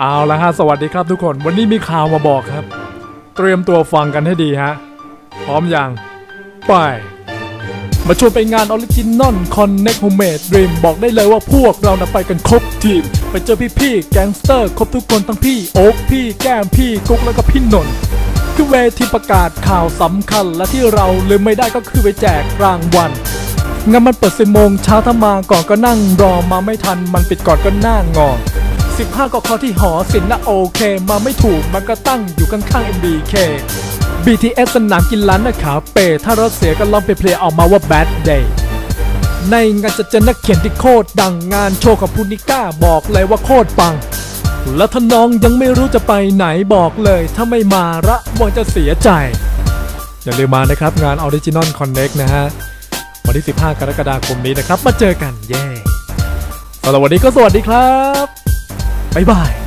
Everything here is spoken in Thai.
เอาละฮะสวัสดีครับทุกคนวันนี้มีข่าวมาบอกครับ เตรียมตัวฟังกันให้ดีฮะ พร้อมยัง ไป มาชวนไปงานออริจินอลคอนเน็กโฮเมดดรีมบอกได้เลยว่าพวกเรานะไปกันครบทีม ไปเจอพี่ๆแก๊งสเตอร์ครบทุกคนทั้งพี่โอ๊คพี่แก้มพี่กุ๊กแล้วก็พี่นนท์คือเวทีประกาศข่าวสำคัญและที่เราลืมไม่ได้ก็คือไปแจกรางวัลงั้นมันเปิดสิโมงเช้าถ้ามาก่อนก็นั่งรอมาไม่ทันมันปิดก่อนก็หน้างอ 15ก็คอที่หอศิลป์นะโอเค มาไม่ถูกมันก็ตั้งอยู่ข้างๆ MBK BTS สนามกินร้านนะคาเป ถ้ารถเสียก็ลองไปเพลงออกมาว่า Bad Day ในงานจะเจอนักเขียนที่โคตรดังงานโชว์ของพูนิก้าบอกเลยว่าโคตรปัง แล้วถ้าน้องยังไม่รู้จะไปไหนบอกเลย ถ้าไม่มาระวังจะเสียใจ อย่าลืมมานะครับ งาน Original Connect นะฮะ วันที่ 15 กรกฎาคมนี้นะครับ มาเจอกันเย้สำหรับวันนี้ก็สวัสดีครับ บ๊ายบาย